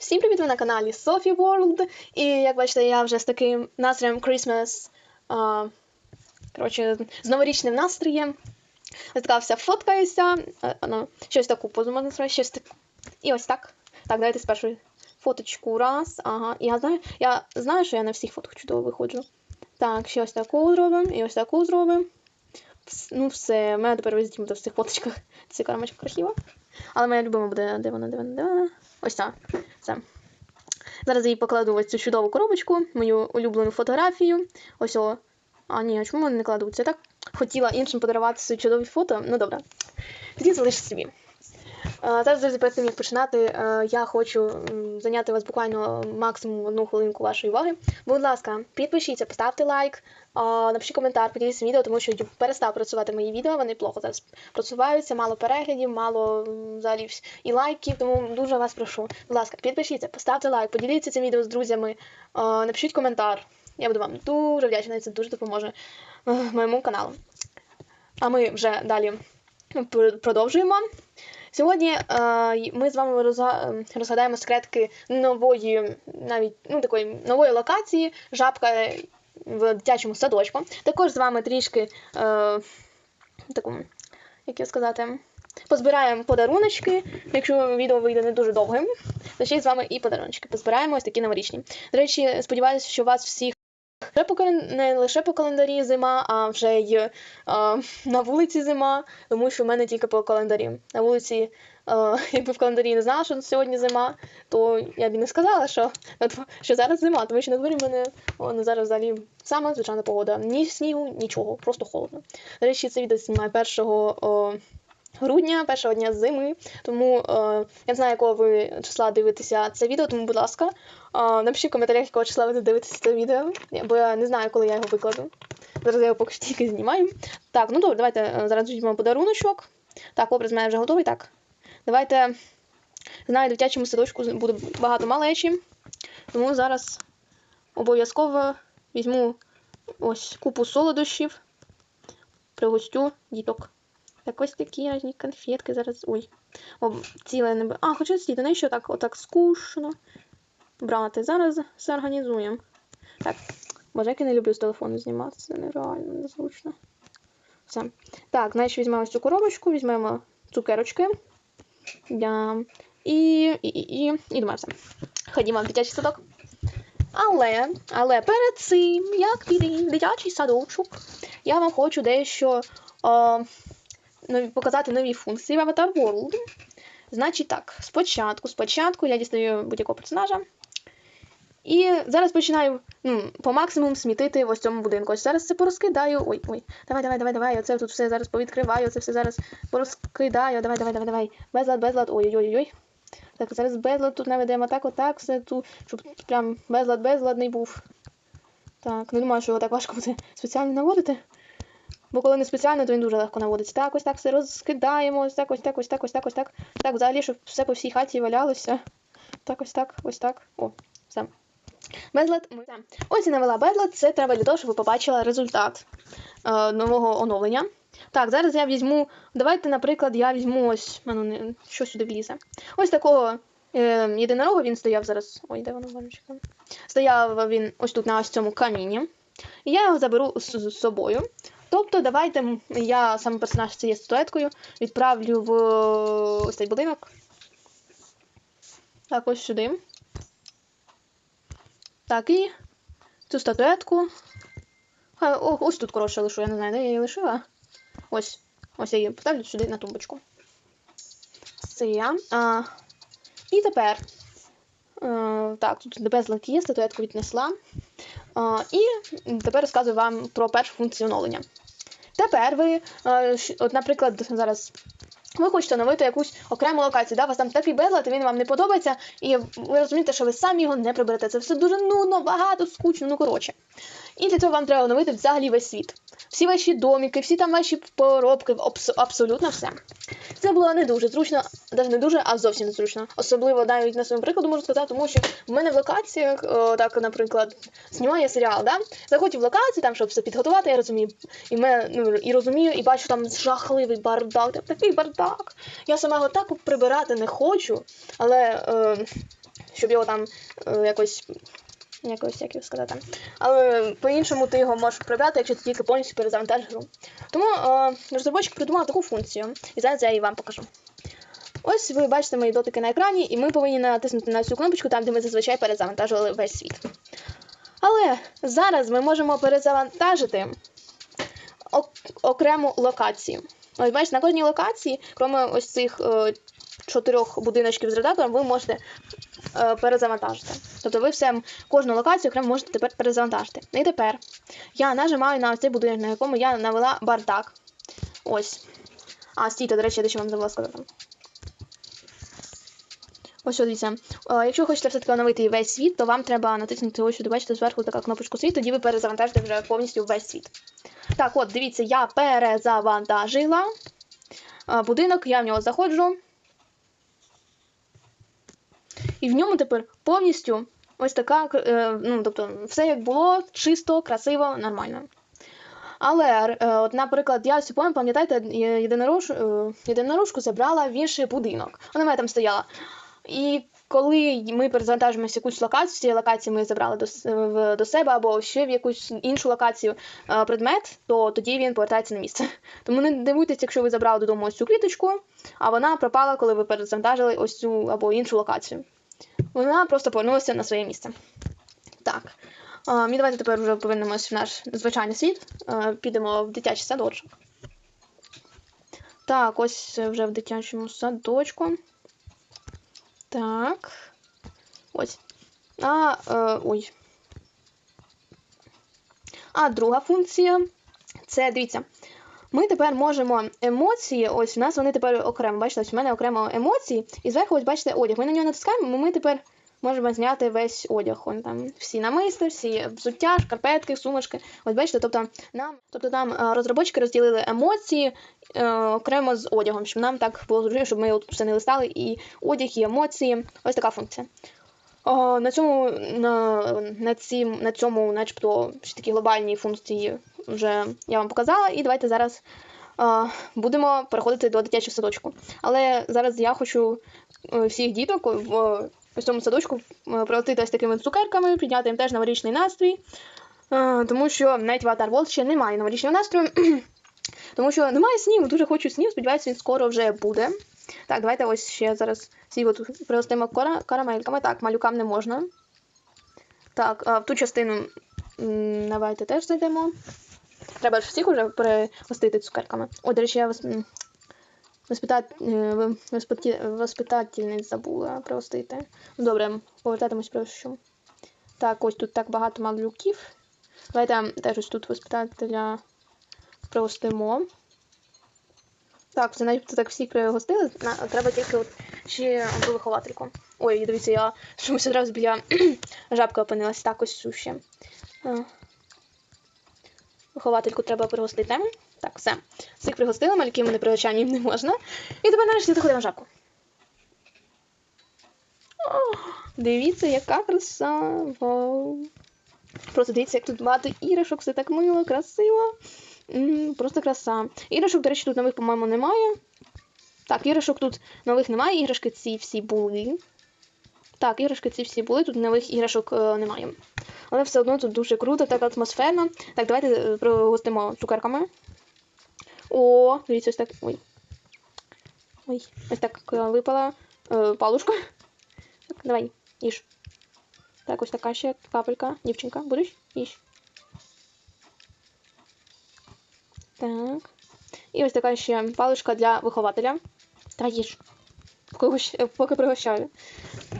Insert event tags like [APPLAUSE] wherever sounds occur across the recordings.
Всім привіт! Ви на каналі Sophie World. І як бачите, я вже з таким настроєм Christmas. А, коротше, з новорічним настроєм. Ось така вся фоткаюся. А, ну, щось таку позу зробити, щось так. І ось так. Так, давайте спершу фоточку раз. Ага. Я знаю, я знаю, що я на всіх фотках чудово виходжу. Так, ще ось таку зробимо, і ось таку зробимо. Ну, все, мене тепер весь в цих фоточках. Це кармачка красива. Але моя любима буде, де вона, де вона, де вона? Ось так. Все. Зараз я її покладу в ось цю чудову коробочку, мою улюблену фотографію. Ось о. А ні, а чому вони не кладуть? Я так хотіла іншим подарувати свої чудові фото. Ну добре. Тоді залиш собі. Е, Зараз, друзі, перед тим як починати, е, я хочу зайняти вас буквально максимум одну хвилинку вашої уваги. Будь ласка, підпишіться, поставте лайк, напишіть коментар, поділіться відео, тому що YouTube перестав працювати мої відео, вони плохо зараз просуваються, мало переглядів, мало взагалі і лайків, тому дуже вас прошу. Будь ласка, підпишіться, поставте лайк, поділіться цим відео з друзями, напишіть коментар. Я буду вам дуже вдячна, це дуже допоможе е, моєму каналу. А ми вже далі продовжуємо. Сьогодні е, ми з вами ем, розгадаємо секретки нової, навіть ну такої нової локації, жабка в дитячому садочку. Також з вами трішки е, таку, як я сказати, позбираємо подаруночки. Якщо відео вийде не дуже довгим, то ще з вами і подаруночки. Позбираємо ось такі новорічні. До речі, сподіваюся, що у вас всіх. Вже по не лише по календарі зима, а вже й е, на вулиці зима, тому що в мене тільки по календарі. На вулиці, е, [LAUGHS] якби в календарі не знала, що сьогодні зима, то я б і не сказала, що, що зараз зима, тому що на дворі в мене о, ну, зараз взагалі сама звичайна погода. Ні снігу, нічого, просто холодно. До речі, це відео знімаю 1 о, грудня, першого дня зими. Тому е, я не знаю, якого ви числа дивитеся це відео, тому, будь ласка, е, напишіть в коментарях, якого числа ви дивитеся це відео, бо я не знаю, коли я його викладу. Зараз я його поки що тільки знімаю. Так, ну добре, давайте е, зараз візьмемо подаруночок. Так, образ мене вже готовий. Так. Давайте. Знаю, в дитячому садочку буде багато малечі. Тому зараз обов'язково візьму ось купу солодощів. Пригостю діток. Так ось такі різні конфетки зараз. Ой. О, ціле не А, хочу сидіти, навіщо так отак скучно брати. Зараз все організуємо. Так, боже, як я не люблю з телефону знімати, це нереально незручно. Все. Так, значить візьмемо цю коробочку, візьмемо цукерочки. Да. І, і, і, і, і думаю, все. Ходімо в дитячий садок. Але, але перед цим, як піти дитячий садочок, я вам хочу дещо е, нові, показати нові функції в Avatar World. Значить так, спочатку, спочатку я дістаю будь-якого персонажа. І зараз починаю ну, по максимуму смітити ось цьому будинку. Ось зараз це порозкидаю. Ой, ой, давай, давай, давай, давай. Оце тут все зараз повідкриваю, оце все зараз порозкидаю. Давай, давай, давай, давай. Безлад, безлад. Ой-ой-ой. Так, зараз безлад тут наведемо так, отак, все тут, щоб прям безлад, безладний був. Так, не думаю, що його так важко буде спеціально наводити. Бо коли не спеціально, то він дуже легко наводиться. Так, ось так все розкидаємо, ось так, ось так, ось так, ось так, ось так. Так, взагалі, щоб все по всій хаті валялося. Так, ось так, ось так. О, все. Безлад. ми- все. Ось я навела безлад. Це треба для того, щоб ви побачили результат е, нового оновлення. Так, зараз я візьму. Давайте, наприклад, я візьму ось. А ну, не, що сюди влізе. Ось такого е, єдинорога він стояв зараз. Ой, де воно баночка? Стояв він ось тут на ось цьому камінні. І я його заберу з, з собою. Тобто, давайте я саме персонаж цією статуеткою відправлю в е, ось цей будинок. Так, ось сюди. Так, і цю статуетку. Хай, о, ось тут, коротше, лишу, я не знаю, де я її лишила. Ось. Ось я її поставлю сюди на тумбочку. Це. А, і тепер. Е, так, тут безлад є, статуетку віднесла. А, і тепер розказую вам про першу функцію оновлення. Тепер ви, е, от, наприклад, зараз ви хочете оновити якусь окрему локацію, да? вас там такий безлад, він вам не подобається, і ви розумієте, що ви самі його не приберете. Це все дуже нудно, багато, скучно, ну коротше. І для цього вам треба оновити взагалі весь світ. Всі ваші доміки, всі там ваші поробки, абс- абсолютно все. Це було не дуже зручно, навіть не дуже, а зовсім не зручно. Особливо навіть на своєму прикладу можу сказати, тому що в мене в локаціях, о, так, наприклад, знімає серіал, да? заходжу в локацію, там, щоб все підготувати, я розумію, і, мене, ну, і розумію, і бачу там жахливий бардак, там такий бардак. Я сама його так прибирати не хочу, але. Е, щоб його там е, якось. Якось, як його сказати. Але по-іншому ти його можеш прибрати, якщо ти тільки повністю перезавантажиш гру. Тому е, розробник придумав таку функцію. І зараз я її вам покажу. Ось ви бачите мої дотики на екрані, і ми повинні натиснути на цю кнопочку там, де ми зазвичай перезавантажували весь світ. Але зараз ми можемо перезавантажити окрему локацію. Ось бачите, на кожній локації, крім ось цих е, чотирьох будиночків з редактором, ви можете е, перезавантажити. Тобто ви все кожну локацію окремо можете тепер перезавантажити. І тепер я нажимаю на цей будинок, на якому я навела бардак. Ось. А, стійте, до речі, я дещо вам забула сказати. Ось дивіться. Якщо хочете все-таки оновити весь світ, то вам треба натиснути ось сюди, бачите, зверху така кнопочку світ, тоді ви перезавантажите вже повністю весь світ. Так, от, дивіться, я перезавантажила. Будинок, я в нього заходжу. І в ньому тепер повністю ось така, е, ну, тобто, все як було, чисто, красиво, нормально. Але, е, от, наприклад, я ось пам'ятаю, пам'ятаєте, єдинорож, е, єдинорожку забрала в інший будинок. Вона в мене там стояла. І коли ми перезавантажуємося якусь локацію, цієї локації ми забрали до, до себе або ще в якусь іншу локацію предмет, то тоді він повертається на місце. [LAUGHS] Тому не дивуйтесь, якщо ви забрали додому ось цю квіточку, а вона пропала, коли ви перезавантажили ось цю або іншу локацію. Вона просто повернулася на своє місце. Так. Е, Ми давайте тепер вже повернемось в наш звичайний світ. Підемо в дитячий садочок. Так, ось вже в дитячому садочку. Так. Ось. А, е, ой. А друга функція. Це дивіться. Ми тепер можемо емоції, ось у нас вони тепер окремо. Бачите, ось у мене окремо емоції. І зверху, ось бачите, одяг. Ми на нього натискаємо, ми тепер можемо зняти весь одяг. Вон там всі намисли, всі взуття, шкарпетки, сумочки. Ось бачите, тобто нам, тобто там е, розробочки розділили емоції е, окремо з одягом, щоб нам так було зручно, щоб ми от все не листали і одяг, і емоції. Ось така функція. О, на цьому на, на, ці, на цьому, начебто, всі такі глобальні функції вже я вам показала. І давайте зараз е, будемо переходити до дитячого садочку. Але зараз я хочу е, всіх діток в ось цьому садочку е, пригостити ось такими цукерками, підняти їм теж новорічний настрій. Е, тому що навіть в Атар World ще немає новорічного настрою. [CLEARS THROAT] Тому що немає снів, дуже хочу снів, сподіваюся, він скоро вже буде. Так, давайте ось ще зараз всі от пригостимо кара- карамельками. Так, малюкам не можна. Так, а в ту частину давайте теж зайдемо. Треба ж всіх уже пригостити цукерками. О, до речі, я вас м, воспитат... е, воспитательниць забула пригостити. Добре, повертатимось про що. Так, ось тут так багато малюків. Давайте теж ось тут воспитателя пригостимо. Так, це навіть так всіх пригостили. Треба тільки от ще виховательку. Ой, дивіться, я чомусь одразу біля [CLEARS THROAT] жабки опинилась. Так, ось. Е, Виховательку треба пригостити. Так, все. Всіх пригостили, малюків не пригощання їм не можна. І тепер нарешті заходимо в жабку. Дивіться, яка краса. Вау. Просто дивіться, як тут багато іграшок, все так мило, красиво. Просто краса. Іграшок, до речі, тут нових, по-моєму, немає. Так, іграшок тут нових немає, іграшки ці всі були. Так, іграшки ці всі були, тут нових іграшок е, немає. Але все одно тут дуже круто, так атмосферно. Так, давайте е, пригостимо цукерками. О, дивіться, ось так. Ой. Ой, ось так е, випала е, палушка. Так, давай, їж. Так, ось така ще капелька. Дівчинка, будеш? Їж. Так. І ось така ще паличка для вихователя. Та їж. Поки, пригощаю.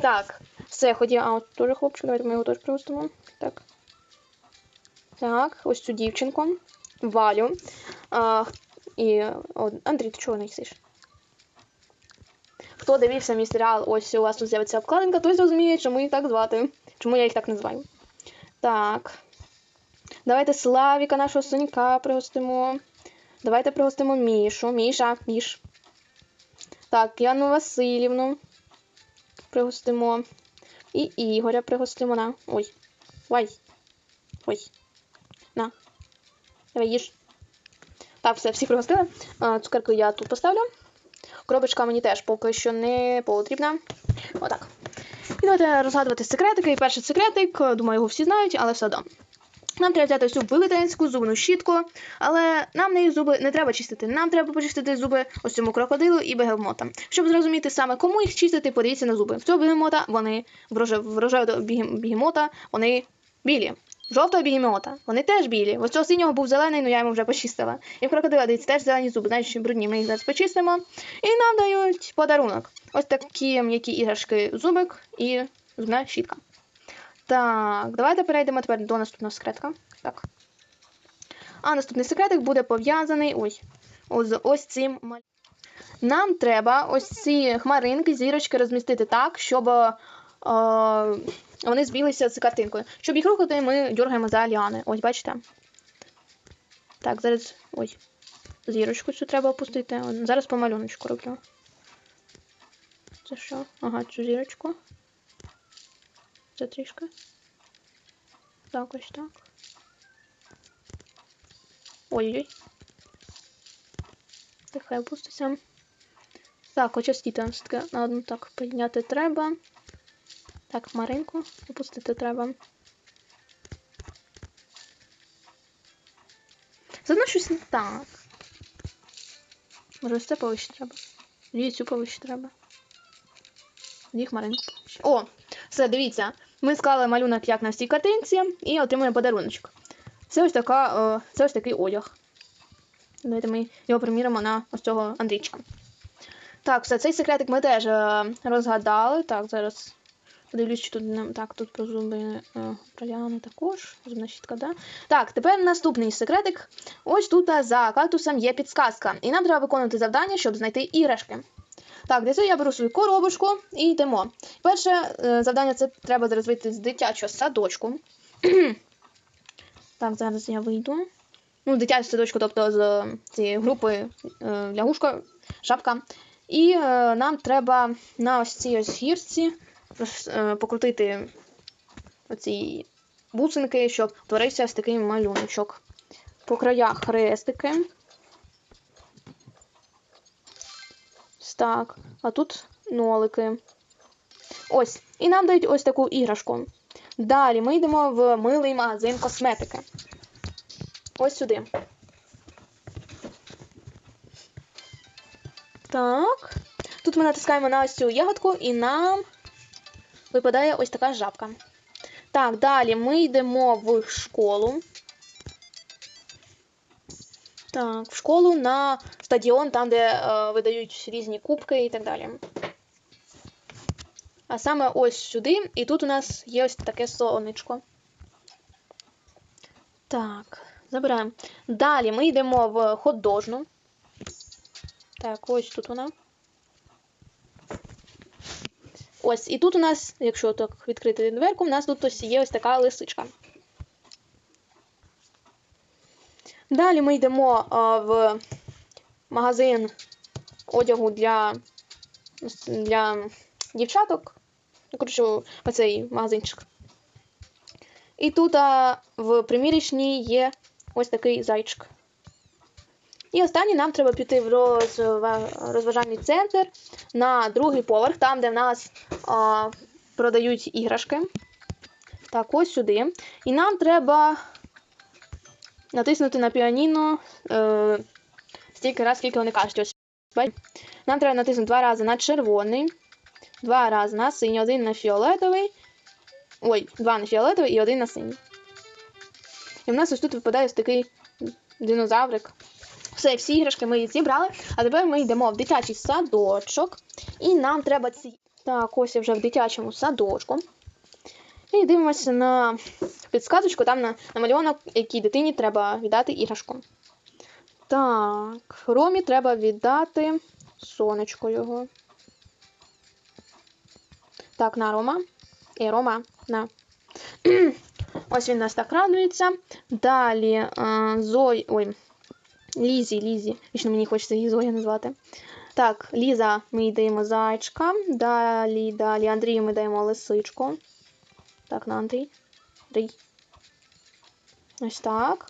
Так. Все, ході. А, от теж хлопчик, давайте ми його теж пригостимо. Так. Так, ось цю дівчинку. Валю. А, і о, Андрій, ти чого не їсиш? Хто дивився мій серіал, ось у вас тут з'явиться обкладинка, той зрозуміє, чому їх так звати. Чому я їх так називаю. Так. Давайте Славіка, нашого сонька, пригостимо. Давайте пригостимо Мішу. Міша, Міш. Так, Яну Васильівну. Пригостимо. І Ігоря пригостимо на. Ой. Ой. Ой. На. Давай їж. Так, все, всі пригостили. Цукерку я тут поставлю. Коробочка мені теж поки що не потрібна. Отак. І давайте розгадувати секретики. І перший секретик, думаю, його всі знають, але все одно. Нам треба взяти цю велетенську зубну щітку, але нам неї зуби не треба чистити. Нам треба почистити зуби ось цьому крокодилу і бегемота. Щоб зрозуміти саме кому їх чистити, подивіться на зуби. В цього бегемота вони в роже- в рожевого біге- бігемота вони білі. Жовтого бігемота, вони теж білі. Ось цього синього був зелений, але я йому вже почистила. І в крокодила дивіться, теж зелені зуби, знають, що брудні. Ми їх зараз почистимо. І нам дають подарунок. Ось такі м'які іграшки зубик і зубна щітка. Так, давайте перейдемо тепер до наступного секретика. Так. А наступний секретик буде пов'язаний ось, ось, ось цим Нам треба ось ці хмаринки, зірочки розмістити так, щоб е, вони збілися з картинкою. Щоб їх рухати, ми дергаємо за ліани. Ось, бачите? Так, зараз ось. Зірочку цю треба опустити. Зараз по малюночку роблю. Це що? Ага, цю зірочку. Це трішки. Так, ось так. Ой-ой. Так, хай опуститься. Так, хоча стіти все-таки на одну так підняти треба. Так, хмаринку опустити треба. Заодно щось не так. Може, ось це повище треба. Тоді цю повище треба. Тоді хмаринку повище. О! Все, дивіться. Ми склали малюнок як на всій картинці і отримуємо подаруночок. Це ось така, е, це ось такий одяг. Давайте ми його приміримо на ось цього Андрійчика. Так, все, цей секретик ми теж е, розгадали. Так, зараз подивлюсь, чи тут так, тут про зуби е, також. Зубна щітка, да. Так, тепер наступний секретик. Ось тут за кактусом є підсказка. І нам треба виконувати завдання, щоб знайти іграшки. Так, для я беру свою коробочку і йдемо. Перше е, завдання це треба зараз вийти з дитячого садочку. [CLEARS THROAT] так, зараз я вийду. Ну, дитячу садочку, тобто з е, цієї групи е, лягушка, шапка. І е, нам треба на ось цій ось гірці покрутити оці бусинки, щоб утворився ось такий малюночок. По краях хрестики. Так, а тут нолики. Ось. І нам дають ось таку іграшку. Далі ми йдемо в милий магазин косметики. Ось сюди. Так. Тут ми натискаємо на ось цю ягодку, і нам випадає ось така жабка. Так, далі ми йдемо в школу. Так, в школу на стадіон, там, де е, видають різні кубки і так далі. А саме ось сюди, і тут у нас є ось таке сонечко. Так, забираємо. Далі ми йдемо в хот-дожну. Так, ось тут вона. Ось, і тут у нас, якщо так відкрити дверку, у нас тут ось є ось така лисичка. Далі ми йдемо а, в магазин одягу для, для дівчаток. Ну, коротше, оцей магазинчик. І тут а, в примірічній є ось такий зайчик. І останнє нам треба піти в розважальний центр на другий поверх, там, де в нас а, продають іграшки. Так, ось сюди. І нам треба натиснути на піаніно е, стільки разів, скільки вони кажуть. Ось. Нам треба натиснути два рази на червоний, два рази на синій, один на фіолетовий. Ой, два на фіолетовий і один на синій. І в нас ось тут випадає ось такий динозаврик. Все, всі іграшки ми зібрали, а тепер ми йдемо в дитячий садочок. І нам треба ці. Так, ось я вже в дитячому садочку. І дивимося на підсказочку, там на, намальовано, якій дитині треба віддати іграшку. Так, Ромі треба віддати сонечко його. Так, на Рома. І Рома, на. [CLEARS THROAT] Ось він нас так радується. Далі Зой. Ой, Лізі, Лізі. Вічно мені хочеться її Зоя назвати. Так, Ліза, ми їй даємо зайчика. Далі, далі Андрію ми даємо лисичку. Так, на Андрій. Андрій. Ось так.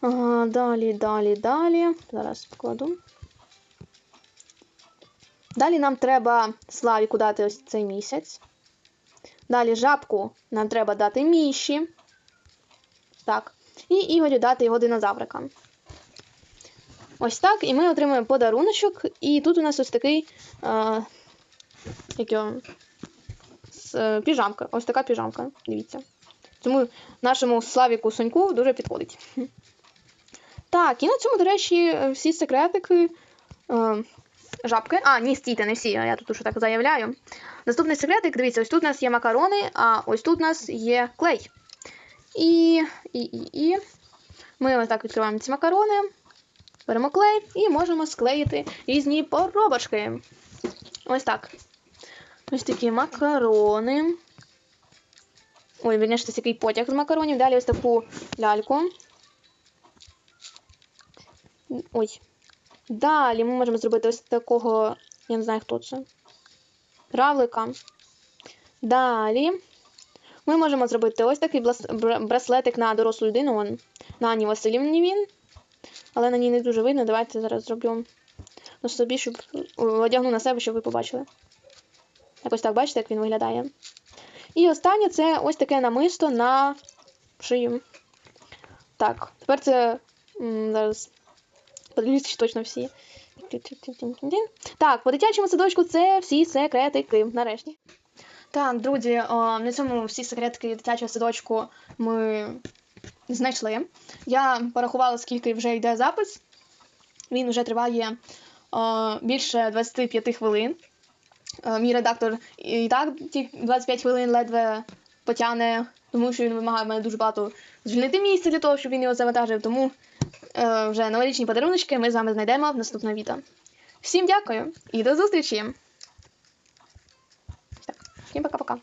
Ага, далі, далі, далі. Зараз покладу. Далі нам треба Славіку дати ось цей місяць. Далі жабку нам треба дати міші. Так. І Ігорю дати його динозаврикам. Ось так. І ми отримуємо подаруночок. І тут у нас ось такий. Е, як його, е, піжамка. Ось така піжамка. Дивіться. Тому нашому Славіку Соньку дуже підходить. Так, і на цьому, до речі, всі секретики. Е, жабки. А, ні, стійте, не всі, я тут уже так заявляю. Наступний секретик, дивіться, ось тут у нас є макарони, а ось тут у нас є клей. І, і, і, і ми ось так відкриваємо ці макарони, беремо клей і можемо склеїти різні поробочки. Ось так. Ось такі макарони. Ой, вірніше, ось такий потяг з макаронів. Далі ось таку ляльку. Ой. Далі ми можемо зробити ось такого, я не знаю, хто це. Равлика. Далі ми можемо зробити ось такий браслетик на дорослу людину. Вон, на Ані Василівні він. Але на ній не дуже видно. Давайте зараз зроблю на собі, щоб одягну на себе, щоб ви побачили. Якось так бачите, як він виглядає. І останнє це ось таке намисто на шию. Так, тепер це зараз подивлюся, чи точно всі. Так, по дитячому садочку це всі секретики. Нарешті. Так, друзі, о, на цьому всі секретики дитячого садочку ми знайшли. Я порахувала, скільки вже йде запис. Він вже триває о, більше 25 хвилин. Е, Мій редактор і так ті 25 хвилин ледве потягне, тому що він вимагає в мене дуже багато звільнити місце для того, щоб він його завантажив. Тому е, вже новорічні подаруночки ми з вами знайдемо в наступне відео. Всім дякую і до зустрічі! Так, всім пока-пока.